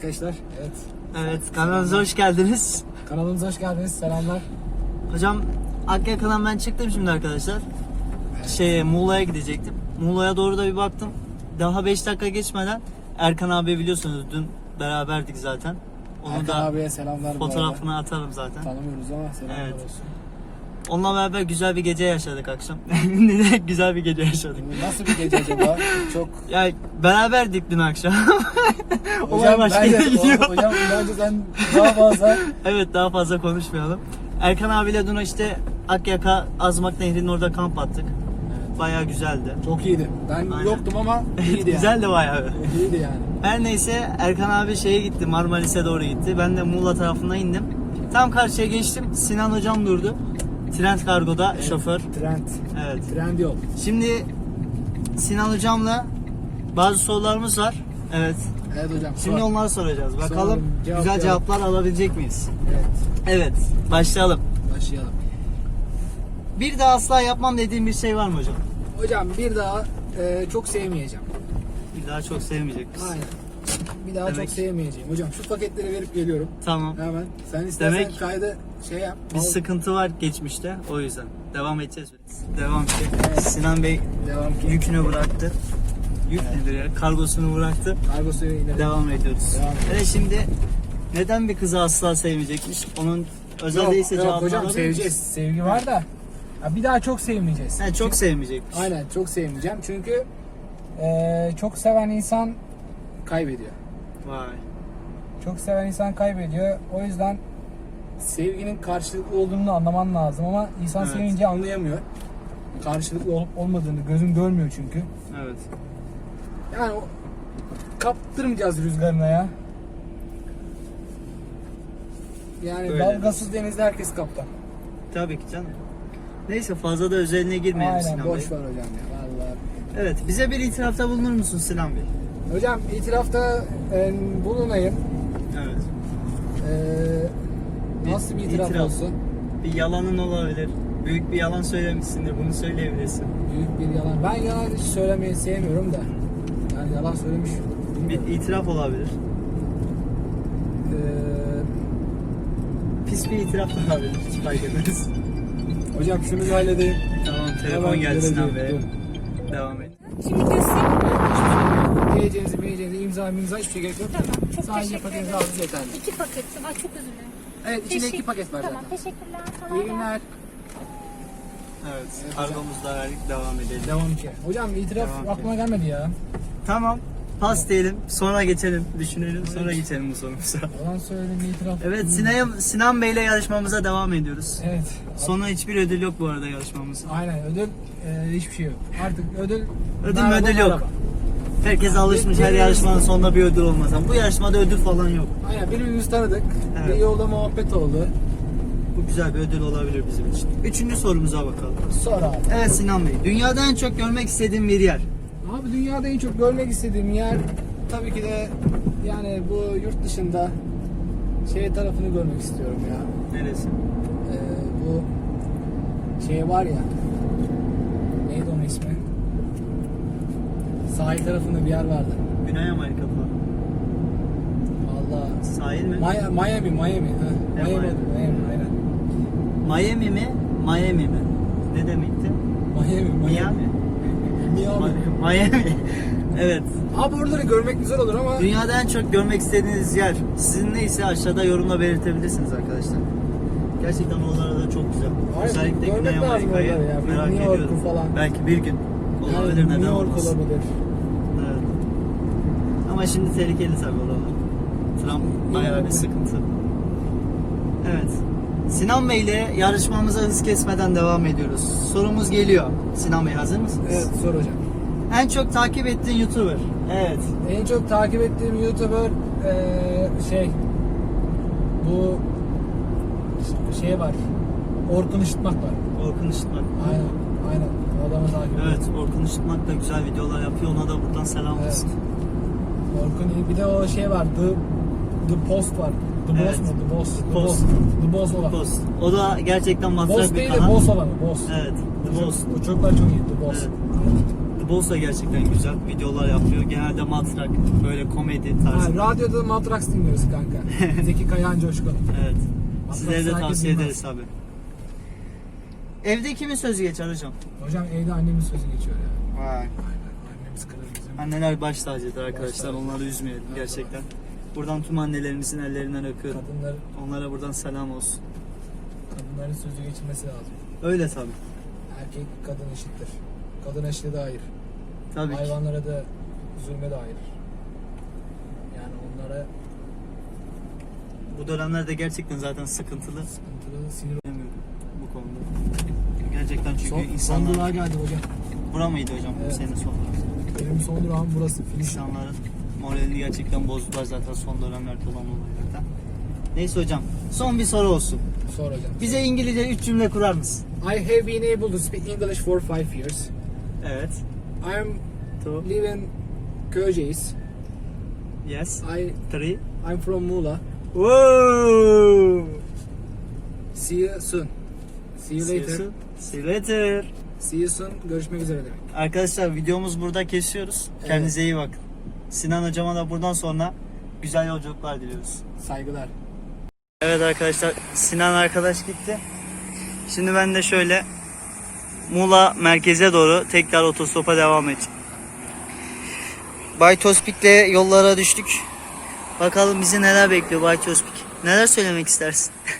arkadaşlar. Evet. Evet, kanalımıza hoş geldiniz. Kanalımıza hoş geldiniz. Selamlar. Hocam Akyaka'dan ben çıktım şimdi arkadaşlar. Şey Muğla'ya gidecektim. Muğla'ya doğru da bir baktım. Daha 5 dakika geçmeden Erkan abi biliyorsunuz dün beraberdik zaten. Onu Erkan da abiye selamlar. fotoğrafını atarım zaten. Tanımıyoruz ama selamlar Evet. olsun. Onunla beraber güzel bir gece yaşadık akşam. Neden güzel bir gece yaşadık? Nasıl bir gece acaba? Çok Ya beraberdik dün akşam. Olay Hocam başka bence, yere gidiyor. hocam bence sen daha fazla Evet daha fazla konuşmayalım. Erkan abiyle dün işte Akyaka Azmak Nehri'nin orada kamp attık. Bayağı güzeldi. çok iyiydi. Ben Aynen. yoktum ama iyiydi yani. Güzeldi bayağı. İyiydi yani. Her neyse Erkan abi şeye gitti Marmaris'e doğru gitti. Ben de Muğla tarafına indim. Tam karşıya geçtim. Sinan hocam durdu. Trend Kargo'da şoför. Trend. Evet. Trend yol. Şimdi Sinan hocamla bazı sorularımız var. Evet. Evet hocam. Şimdi sor. onları soracağız. Bakalım Soralım, güzel cevaplayalım. cevaplar alabilecek miyiz? Evet. Evet. Başlayalım. Başlayalım. Bir daha asla yapmam dediğim bir şey var mı hocam? Hocam bir daha e, çok sevmeyeceğim. Bir daha çok sevmeyecek misin? Aynen. Bir daha Demek- çok sevmeyeceğim. Hocam şu paketleri verip geliyorum. Tamam. Hemen. Sen istersen Demek- kaydı şey yap. Bir al, sıkıntı var geçmişte o yüzden. Devam edeceğiz. Devam ki. Evet. Sinan Bey Devam ki. yükünü bıraktı. Yük nedir ya? Kargosunu bıraktı. Kargo suyu inelim. Devam ediyoruz. Devam Evet şimdi neden bir kızı asla sevmeyecekmiş? Onun özel Yok, değilse yok cevabını hocam alabilir seveceğiz. miyiz? Sevgi var da ya bir daha çok sevmeyeceğiz. He, çok sevmeyecekmiş. Aynen çok sevmeyeceğim çünkü eee, çok seven insan kaybediyor. Vay. Çok seven insan kaybediyor. O yüzden sevginin karşılıklı olduğunu anlaman lazım ama insan Evet. sevince anlayamıyor. Karşılıklı olup olmadığını gözün görmüyor çünkü. Evet. Yani o, kaptırmayacağız rüzgarına ya. Yani Öyle. dalgasız denizde herkes kaptan. Tabii ki canım. Neyse fazla da özeline girmeyelim Aynen Sinan boş Bey. ver hocam ya vallahi. Evet bize bir itirafta bulunur musun Sinan Bey? Hocam itirafta e, bulunayım. Evet. E, nasıl bir itiraf, İtiraf. olsun? Bir yalanın olabilir. Büyük bir yalan söylemişsindir. Bunu söyleyebilirsin. Büyük bir yalan. Ben yalan hiç söylemeyi sevmiyorum da. Yani yalan söylemiş. Bir bilmiyorum. itiraf olabilir. E, Pis bir itiraf da olabilir. Hiç fark etmez. hocam şunu bir halledeyim. Tamam telefon Hemen Bey. geleceğim, Devam et. Şimdi göstereyim. Diyeceğinizi, meyeceğinizi, imza, imza hiçbir şey gerek yok. Tamam, çok Sadece teşekkür paketinizi ederim. aldınız yeterli. İki paket. Ay çok dilerim. Evet içinde iki Teşekkür- paket var Tamam, zaten. teşekkürler. Kolay İyi gelsin. günler. Evet. Evet, Kargomuzda verdik. Devam edelim. Devam ki. Hocam itiraf Devam ki. aklıma gelmedi ya. Tamam. Pas diyelim. Sonra geçelim. Düşünelim. Sonra geçelim bu sorumuza. Yalan söyledim itiraf. Evet Sinan, Sinan Bey ile yarışmamıza devam ediyoruz. Evet. Sonra hiçbir ödül yok bu arada yarışmamızda. Aynen ödül e, hiçbir şey yok. Artık ödül Ödül ödül yok. merhaba. Herkes alışmış her yarışmanın sonunda bir ödül olmaz. Ama bu yarışmada ödül falan yok. Aynen birbirimizi tanıdık. Evet. Bir yolda muhabbet oldu. Bu güzel bir ödül olabilir bizim için. Üçüncü sorumuza bakalım. Sonra abi. Evet Sinan Bey. Dünyada en çok görmek istediğim bir yer. Abi dünyada en çok görmek istediğim yer tabii ki de yani bu yurt dışında şey tarafını görmek istiyorum ya. Neresi? Ee, bu şey var ya neydi onun ismi? Sahil tarafında bir yer vardı. Güney Amerika falan. Vallahi Sahil mi? Miami, Miami, Miami. Ha, Miami, Miami? Aynen. Miami mi? Miami mi? Ne demekti? Miami, Miami. Miami. Miami. Evet. Abi oraları görmek güzel olur ama Dünyada en çok görmek istediğiniz yer sizin neyse aşağıda yorumla belirtebilirsiniz arkadaşlar. Gerçekten oralar da çok güzel. Hayır, Özellikle Güney Amerika'yı merak New ediyorum. falan. Belki bir gün olabilir yani neden New York olmaz. olabilir. Ama şimdi tehlikeli tabii oralar. Trump bayağı bir sıkıntı. Evet. Sinan Bey ile yarışmamıza hız kesmeden devam ediyoruz. Sorumuz geliyor. Sinan Bey hazır mısınız? Evet sor hocam. En çok takip ettiğin YouTuber. Evet. En çok takip ettiğim YouTuber eee, şey bu şey var. Orkun Işıtmak var. Orkun Işıtmak. Aynen. Aynen. Adamı takip ediyorum. Evet, Orkun Işıtmak da güzel videolar yapıyor. Ona da buradan selam Evet. Orkun iyi. Bir de o şey var. The, The Post var. The Evet. Boss mu? The Boss. The. Boss. The Boss olan. Post. O da gerçekten Boss masraf bir değil de kanal. Boss olanı. Boss. Evet, The Boss. O çocuklar çok iyi. The Boss. Evet. The Bols da gerçekten güzel videolar yapıyor. Genelde matrak, böyle komedi Ha, tarzı. radyoda Matrax dinliyoruz kanka. Zeki Kayan Coşkun. Evet. Sizlere de herkes tavsiye bilmez. ederiz abi. Evde kimin sözü geçer hocam? Hocam evde annemin sözü geçiyor ya. Vay. Aynen. Bizim. Anneler baş tacıdır arkadaşlar. Onları üzmeyelim gerçekten. Buradan tüm annelerimizin ellerinden öpüyorum. Kadınlar, Onlara buradan selam olsun. kadınların sözü geçirmesi lazım. Öyle tabii. Erkek kadın eşittir. Kadın eşitliği de hayır. Tabii ki. Hayvanlara da zulme de hayır. Yani onlara Bu dönemlerde gerçekten zaten sıkıntılı. sıkıntılı sinir Bilemiyorum bu konuda. Gerçekten çünkü Son, son insanlar... durağa geldi hocam. Bura mıydı hocam? Evet. Senin son durağın. Benim son durağım burası. İnsanların moralini gerçekten bozdular zaten son dönemlerde olan olaylardan. Neyse hocam. Son bir soru olsun. Sor hocam. Bize İngilizce 3 cümle kurar mısın? I have been able to speak English for five years. Evet. I'm Two. living Köyceğiz. Yes. I Three. I'm from Muğla. Whoa. See you soon. See you later. See you, See you later. See you soon. Görüşmek üzere demek. Arkadaşlar videomuz burada kesiyoruz. Kendinize iyi bakın. Sinan hocama da buradan sonra güzel yolculuklar diliyoruz. Saygılar. Evet arkadaşlar Sinan arkadaş gitti. Şimdi ben de şöyle Muğla merkeze doğru tekrar otostopa devam edeceğim. Bay Tospik'le yollara düştük. Bakalım bizi neler bekliyor Bay Tospik. Neler söylemek istersin?